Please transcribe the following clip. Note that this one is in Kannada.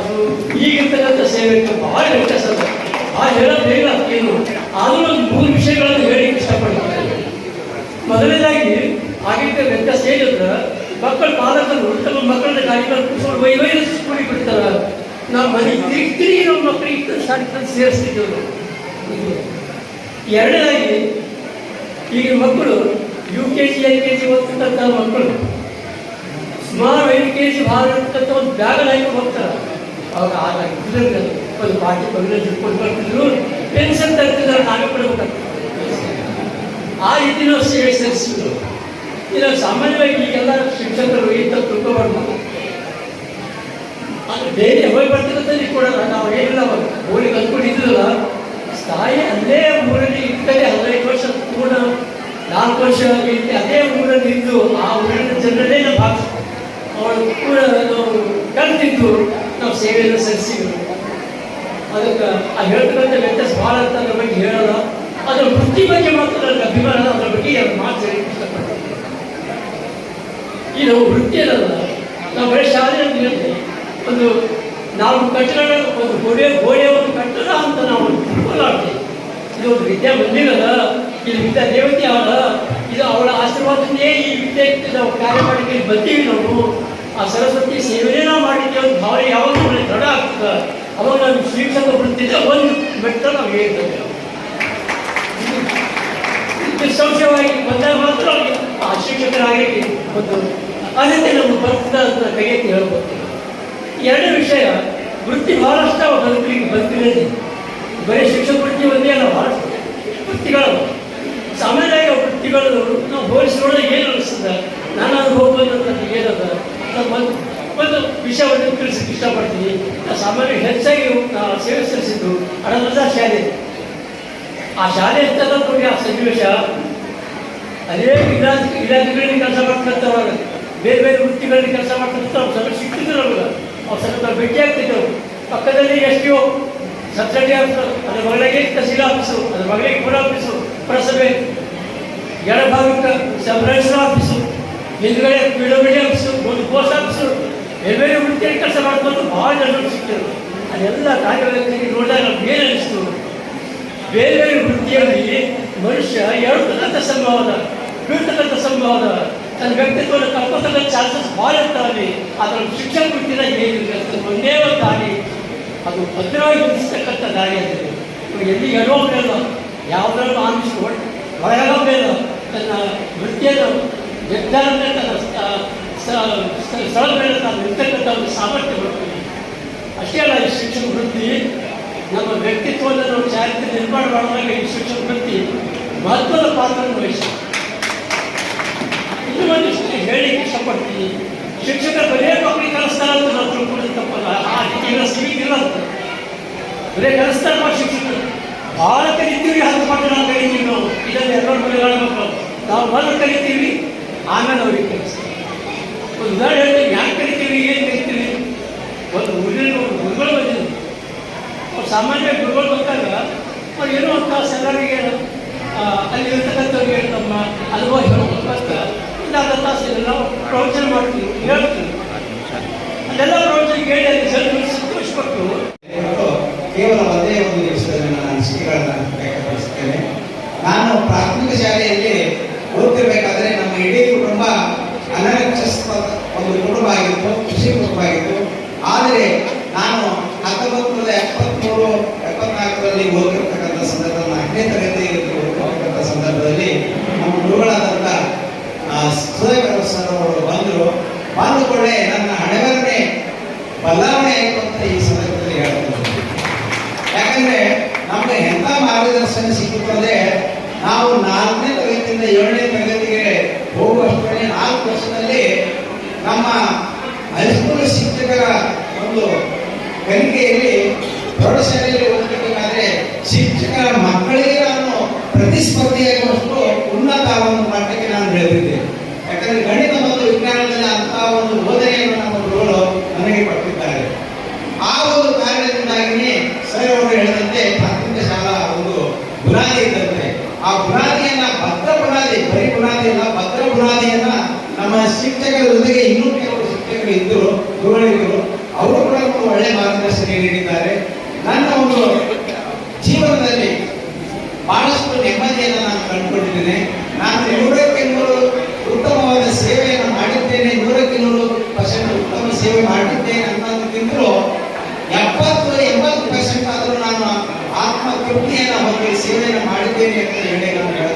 ಅದು ಈಗಿರ್ತಕ್ಕಂಥ ಸೇವೆಗೆ ಭಾರಿ ವ್ಯತ್ಯಾಸ ಅದು ಆ ಹೇಳೋದು ಬೇಗ ಏನು ಆದರೂ ಮೂರು ವಿಷಯಗಳನ್ನು ಹೇಳಿ ಇಷ್ಟಪಡ್ತಾರೆ ಮೊದಲನೇದಾಗಿ, ಆಗಿದ್ದ ವ್ಯತ್ಯಾಸ ಏನಿದ್ರೆ ಮಕ್ಕಳ ಪಾಲಕರು ತಮ್ಮ ಮಕ್ಕಳನ್ನ ಗಾಡಿಗಳ ಕೂತ್ಕೊಂಡು ವೈವೈರ ಕೂಡಿ ಬಿಡ್ತಾರ. ನಮ್ಮ ಮನೆ ತಿರುಗಿ ತಿರುಗಿ ನಮ್ಮ ಮಕ್ಕಳಿಗೆ ಸಾಕು ಸೇರಿಸ್ತಿದ್ದೇವೆ ಎರಡನೇದಾಗಿ, ಈಗಿನ ಮಕ್ಕಳು U K G L K G ಓದ್ತಿದ್ದಂಥ ಮಕ್ಕಳು. ಸುಮಾರು ಐದು ಕೆ ಜಿ ಭಾರ ಇರ್ತಕ್ಕಂಥ ಒಂದು ಬ್ಯಾಗಲ್ ಆಗಿ ಹೋಗ್ತಾರೆ. ಅವಾಗ ಆಗ ಇದರಲ್ಲಿ ಒಂದು ಬಾಕಿ ಪಗಲ ಹಿಡ್ಕೊಂಡು ಬರ್ತಿದ್ರು. ಪೆನ್ಷನ್ ತರ್ತಿದ್ದಾರೆ, ನಾವೇ ಕೊಡಬೇಕಾಗ್ತದೆ. ಆ ರೀತಿ ಸೇವೆ ಸಲ್ಲಿಸಿದ್ರು. ಇಲ್ಲ, ಸಾಮಾನ್ಯವಾಗಿ ಈಗೆಲ್ಲ ಶಿಕ್ಷಕರು ಇಂಥ ತಿಳ್ಕೊಬಾರ್ದು ಅದು ಬೇರೆ ಹೋಗಿ ಬರ್ತಕ್ಕಂಥದ್ದು ಕೊಡಲ್ಲ. ನಾವು ಏನಿಲ್ಲ ಹೋಳಿಗೆ ಅಂದ್ಕೊಂಡಿದ್ರಲ್ಲ ತಾಯಿ ಅಲ್ಲೇ ಊರಲ್ಲಿ ಇರ್ತದೆ ಹದಿನೈದು ವರ್ಷ ಪೂರ್ಣ, ನಾಲ್ಕು ವರ್ಷ ಆಗೈತೆ ಅದೇ ಊರಲ್ಲಿ ಇದ್ದು ಆ ಊರಿನ ಜನರಲ್ಲೇ ನಾವು ಭಾಗ ಅವಳು ಕೂಡ ನಾವು ಕಲ್ತಿದ್ದು ನಾವು ಸೇವೆಯನ್ನು ಸಲ್ಲಿಸಿದ್ರು ಅದಕ್ಕೆ ಆ ಹೇಳ್ತಕ್ಕಂಥ ವ್ಯತ್ಯಾಸ ಭಾಳ ಅಂತ ಅದ್ರ ಬಗ್ಗೆ ಹೇಳೋಣ ಅದರ ವೃತ್ತಿ ಬಗ್ಗೆ ಮಾತ್ರ ನನಗೆ ಅಭಿಮಾನ ಅದ್ರ ಬಗ್ಗೆ ಎರಡು ಮಾತು ಹೇಳಕ್ಕೆ ಇದು ವೃತ್ತಿ ಅಲ್ಲ ನಾವು ಬರೀ ಶಾಲೆಯಲ್ಲಿ ಹೇಳಿದ್ರೆ ಒಂದು ನಾವು ಕಟ್ಟಡ ಒಂದು ಗೋಡೆ ಗೋಡೆ ಒಂದು ಕಟ್ಟಡ ಅಂತ ನಾವು ತಿಳ್ಕೊಳ್ಳಾಡ್ತೀವಿ ಇದು ಒಂದು ವಿದ್ಯಾ ಬಂದಿರಲ್ಲ ಇದು ವಿದ್ಯಾ ದೇವತೆ ಅವಳ ಇದು ಅವಳ ಆಶೀರ್ವಾದನೇ ಈ ವಿದ್ಯೆ ನಾವು ಕಾರ್ಯ ಇಲ್ಲಿ ಬಂದೀವಿ ನಾವು. ಆ ಸರಸ್ವತಿ ಸೇವೆನೇ ನಾವು ಮಾಡಿದ್ದೇವೆ ಒಂದು ಭಾವನೆ ಯಾವಾಗ ನಮಗೆ ದೃಢ ಆಗ್ತದೆ. ಅವಾಗ ನಾನು ಶಿಕ್ಷಕ ಬಿಡ್ತಿದ್ದೆ ಒಂದು ಮೆಟ್ಟ ನಾವು ಹೇಳ್ತೇವೆ ನಿಸ್ಸಂಶಯವಾಗಿ ಬಂದಾಗ ಮಾತ್ರ ಆ ಶಿಕ್ಷಕರಾಗಿ ಒಂದು ಅದಕ್ಕೆ ನಮ್ಮ ಬರ್ತದ ಅಂತ ಕೈಯೆತ್ತಿ ಹೇಳ್ಬೋದು ಎರಡು ವಿಷಯ, ವೃತ್ತಿ ಬಹಳಷ್ಟು ಅವ ಬದುಕಲಿಕ್ಕೆ ಬದುಕಿದೆ ಬರೀ ಶಿಕ್ಷಕ ವೃತ್ತಿ ಒಂದೇ ಅಲ್ಲ, ಬಹಳಷ್ಟು ವೃತ್ತಿಗಳು. ಸಾಮಾನ್ಯವಾಗಿ ವೃತ್ತಿಗಳು ನಾವು ಹೋಲಿಸಿಕೊಳ್ಳೋದು ಏನು ಅನಿಸ್ತದೆ ನಾನು ಅದು ಹೋಗ್ಬೋದು ಅಂತ ಏನದ ನಾವು ಒಂದು ಒಂದು ವಿಷಯವನ್ನು ತಿಳಿಸಕ್ಕೆ ಇಷ್ಟಪಡ್ತೀನಿ. ಸಾಮಾನ್ಯ ಹೆಚ್ಚಾಗಿ ಸೇವೆ ಸಲ್ಲಿಸಿದ್ದು ಹಣದ ಶಾಲೆ. ಆ ಶಾಲೆ ನೋಡಿ ಆ ಸನ್ನಿವೇಶ. ಅನೇಕ ಇಲಾಖೆ ಇಲಾಖೆಗಳಲ್ಲಿ ಕೆಲಸ ಮಾಡ್ಕೊಂತವಾಗ ಬೇರೆ ಬೇರೆ ವೃತ್ತಿಗಳಲ್ಲಿ ಕೆಲಸ ಮಾಡ್ಕೊಂತ ಅವ್ರು ಸ್ವಲ್ಪ ಸಿಕ್ಕಿದ್ರು ನಮ್ಗೆ. ಅವ್ರು ಸ್ವಲ್ಪ ಭೇಟಿ ಆಗ್ತಿದ್ದವು. ಪಕ್ಕದಲ್ಲಿ ಎಸ್ ಟಿ ಸಬ್ಸಿಡಿ ಆಫೀಸರ್ ಅದ್ರ ಮಗಳಿಗೆ ತಹಸೀಲ್ ಆಫೀಸು, ಅದ್ರ ಮಗಳಿಗೆ ಪುರ ಆಫೀಸು, ಪುರಸಭೆ, ಎಡಭಾಗಕ್ಕೆ ರಿಜಿಸ್ಟರ್ ಆಫೀಸು, ಹಿಂದ್ಗಡೆ ಪಿ ಡಬ್ಲ್ಯೂ ಡಿ ಆಫೀಸು, ಒಂದು ಪೋಸ್ಟ್ ಆಫೀಸು ಬೇರೆ ವೃತ್ತಿಯಲ್ಲಿ ಕೆಲಸ ಮಾಡ್ಕೊಂಡು ಭಾಳ ಜನರು ಸಿಕ್ಕರು ಅದೆಲ್ಲ ಕಾರ್ಯಗಳಲ್ಲಿ ನೋಡಿದಾಗ ನಮ್ಗೆ ಅನಿಸ್ತು. ಬೇರೆ ಬೇರೆ ವೃತ್ತಿಯಲ್ಲಿ ಮನುಷ್ಯ ಹೇಳ್ತಕ್ಕಂಥ ಸಂಭವ ಬೀಳ್ತಕ್ಕಂಥ ಸಂಭವ ತನ್ನ ವ್ಯಕ್ತಿತ್ವವನ್ನು ಕಳ್ಕೊತಕ್ಕಂಥ ಚಾನ್ಸಸ್ ಭಾಳ ಇರ್ತಾವಲ್ಲಿ ಅದರ ಶಿಕ್ಷಣ ವೃತ್ತಿನ ಅದು ಒಂದೇ ಒಂದು ದಾರಿ. ಅದು ಭದ್ರವಾಗಿ ನಿಲ್ಲಿಸ್ತಕ್ಕಂಥ ದಾರಿ ಇವಾಗ ಎಲ್ಲಿ ಎಲ್ಲೋ ಬೇಡ ಯಾವುದ್ರಲ್ಲೂ ಆಮಿಸ್ಕೊಂಡು ಒಳಗ ಬೇಡ ತನ್ನ ವೃತ್ತಿಯನ್ನು ನಿರ್ಧಾರ ತನ್ನ ಸ್ಥಳದ ಮೇಲೆ ನಾವು ಇರ್ತಕ್ಕಂಥ ಒಂದು ಸಾಮರ್ಥ್ಯ ಬರ್ತದೆ. ಅಷ್ಟೇ ಅಲ್ಲ, ಈ ಶಿಕ್ಷಣ ವೃತ್ತಿ ನಮ್ಮ ವ್ಯಕ್ತಿತ್ವವನ್ನು ನಾವು ಚಾರಿತ್ರ್ಯ ನಿರ್ಮಾಣ ಮಾಡುವಾಗ ಈ ಶಿಕ್ಷಣ ವೃತ್ತಿ ಮಹತ್ವದ ಪಾತ್ರವನ್ನು ವಹಿಸಿ ಇದು ಹೇಳಿ ಹೇಳಿಕ್ಕೆ ಇಷ್ಟಪಡ್ತೀನಿ ಶಿಕ್ಷಕ ಬರೇ ಮಕ್ಕಳಿಗೆ ಕಲಿಸ್ತಾರ ಅಂತ ನಾವು ತಿಳ್ಕೊಳ್ಳೋದು ತಪ್ಪಲ್ಲ. ಆ ರೀತಿ ಎಲ್ಲ ಸಿವಿಕ್ ಅಂತ. ಬರೇ ಕಲಿಸ್ತಾರ ಮಾಡಿ ಶಿಕ್ಷಕರು. ಭಾಳ ಕಲಿತೀವಿ ಹತ್ತು ಪಾಠ ನಾವು ಕಲಿತೀವಿ ನಾವು. ಇದನ್ನು ಮನೆಗಳ ಮಕ್ಕಳು ನಾವು ಮೊದಲು ಕಲಿತೀವಿ, ಆಮೇಲೆ ಅವ್ರಿಗೆ ಕಲಿಸ್ತೀವಿ. ಒಂದು ಉದಾಹರಣೆ ಹೇಳಿದ್ರೆ ಯಾಕೆ ಕಲಿತೀವಿ ಏನು ಕಲಿತೀವಿ ಒಂದು ಊರಿನ ಒಂದು ಗುರುಗಳು ಬಂದಿದ್ರು ಅವ್ರು ಸಾಮಾನ್ಯ ಗುರುಗಳು ಬಂದಾಗ ಅವ್ರು ಏನೋ ಅಂತ ಎಲ್ಲರಿಗೆ ಅಲ್ಲಿ ಇರ್ತಕ್ಕಂಥವ್ರಿಗೆ ನಮ್ಮ ಅನುಭವ ಹೇಳೋದಕ್ಕೋಸ್ಕ ಒಂದು ಅರ್ಧ ತಾಸು ಎಲ್ಲ ಪ್ರವಚನ ಮಾಡ್ತೀವಿ, ಹೇಳ್ತೀವಿ. ಅಲ್ಲೆಲ್ಲ ಪ್ರವಚನ ಕೇಳಿ ಅಲ್ಲಿ ಸ್ವಲ್ಪ ಸಂತೋಷಪಟ್ಟು ಕೇವಲ ಒಂದೇ ಒಂದು ವಿಷಯದಲ್ಲಿ ನನ್ನ ಅನಿಸಿಕೆಗಳನ್ನು ವ್ಯಕ್ತಪಡಿಸುತ್ತೇನೆ. ನಾನು ಪ್ರಾಥಮಿಕ ಶಾಲೆಯಲ್ಲಿ ಓದ್ತಿರ್ಬೇಕಾದ್ರೆ ನಮ್ಮ ಇಡೀ ಕುಟುಂಬ ಅನಕ್ಷಸ್ಥ ಒಂದು ಕುಟುಂಬ ಆಗಿತ್ತು, ಕೃಷಿ ಕುಟುಂಬ ಆಗಿತ್ತು. ಆದರೆ ನಾನು ಹತ್ತೊಂಬತ್ತು ನೂರ ಎಪ್ಪತ್ಮೂರು, ಎಪ್ಪತ್ನಾಲ್ಕರಲ್ಲಿ ಓದಿರ್ತಕ್ಕಂಥ ಸಂದರ್ಭದಲ್ಲಿ ನಾಲ್ಕನೇ ತರಗತಿ ಓದಿರ್ತಕ್ಕಂಥ ಸಂದರ್ಭದಲ್ಲಿ ನಮ್ಮ ಗುರುಗಳಾದಂಥ ಸುಧಾಕರ್ ಸರ್ ಅವರು ಬಂದರು. ಬಂದ ಕೂಡಲೇ ನನ್ನ ಹಣೆವರನೆ ಬದಲಾವಣೆ ಆಯಿತು ಅಂತ ಈ ಸಂದರ್ಭದಲ್ಲಿ ಹೇಳ್ತೀನಿ ಯಾಕಂದ್ರೆ ನಮಗೆ ಎಂಥ ಮಾರ್ಗದರ್ಶನ ಸಿಕ್ಕಿತು ಅಂದ್ರೆ ನಾವು ನಾಲ್ಕನೇ ತರಗತಿಯಿಂದ ಏಳನೇ ತರಗತಿಗೆ ಹೋಗುವಷ್ಟರಲ್ಲಿ ನಾಲ್ಕು ವರ್ಷದಲ್ಲಿ ನಮ್ಮ ಹೈಸ್ಕೂಲ್ ಶಿಕ್ಷಕರ ಕಲಿಕೆಯಲ್ಲಿ ಪ್ರೌಢಶಾಲೆಯಲ್ಲಿ ಓದಬೇಕಾದ್ರೆ ಶಿಕ್ಷಕರ ಮಕ್ಕಳಿಗೆ ನಾನು ಪ್ರತಿಸ್ಪರ್ಧಿಯಾಗುವಷ್ಟು ಉನ್ನತ ಒಂದು ಮಟ್ಟಕ್ಕೆ ನಾನು ಬೆಳೆದಿದ್ದೇನೆ ಯಾಕಂದ್ರೆ ಗಣಿತ ಮತ್ತು ವಿಜ್ಞಾನದಲ್ಲಿ ಅಂತಹ ಒಂದು ಬೋಧನೆಯನ್ನು ನಮ್ಮ ಗುರುಗಳು ನನಗೆ ಕೊಟ್ಟಿದ್ದಾರೆ. ಆ ಒಂದು ಕಾರಣದಿಂದಾಗಿಯೇ ಸರ್ ಅವರು ಹೇಳಿದಂತೆ ಪ್ರಾಥಮಿಕ ಶಾಲಾ ಒಂದು ಬುನಾದಿ ಇದ್ದಂತೆ. ಆ ಬುನಾದಿಯನ್ನ ಭದ್ರ ಬುನಾದಿ, ಬರೀ ಬುನಾದಿ ಅಲ್ಲ, ಭದ್ರ ಬುನಾದಿಯನ್ನ ನಮ್ಮ ಶಿಕ್ಷಕರ ಜೊತೆಗೆ ಇನ್ನೂ ಕೆಲವು ಶಿಕ್ಷಕರು ಇದ್ದರು ಅವರು ಕೂಡ ಒಂದು ಒಳ್ಳೆ ಮಾರ್ಗದರ್ಶನ ನೀಡಿದ್ದಾರೆ ನನ್ನ ಒಂದು ಜೀವನದಲ್ಲಿ ಬಹಳಷ್ಟು ನೆಮ್ಮದಿಯನ್ನು ನಾನು ಕಂಡುಕೊಂಡಿದ್ದೇನೆ. ನಾನು ನೂರಕ್ಕೆ ನೂರು ಉತ್ತಮವಾದ ಸೇವೆಯನ್ನು ಮಾಡಿದ್ದೇನೆ. ನೂರಕ್ಕೆ ನೂರು ಪರ್ಸೆಂಟ್ ಉತ್ತಮ ಸೇವೆ ಮಾಡಿದ್ದೇನೆ ಅನ್ನೋದಕ್ಕಿಂತಲೂ ಎಪ್ಪತ್ತು, ಎಂಬತ್ತು ಪರ್ಸೆಂಟ್ ಆದರೂ ನಾನು ಆತ್ಮ ತೃಪ್ತಿಯನ್ನು ಸೇವೆಯನ್ನು ಮಾಡಿದ್ದೇನೆ ಅಂತ ಹೇಳಿ ನಾನು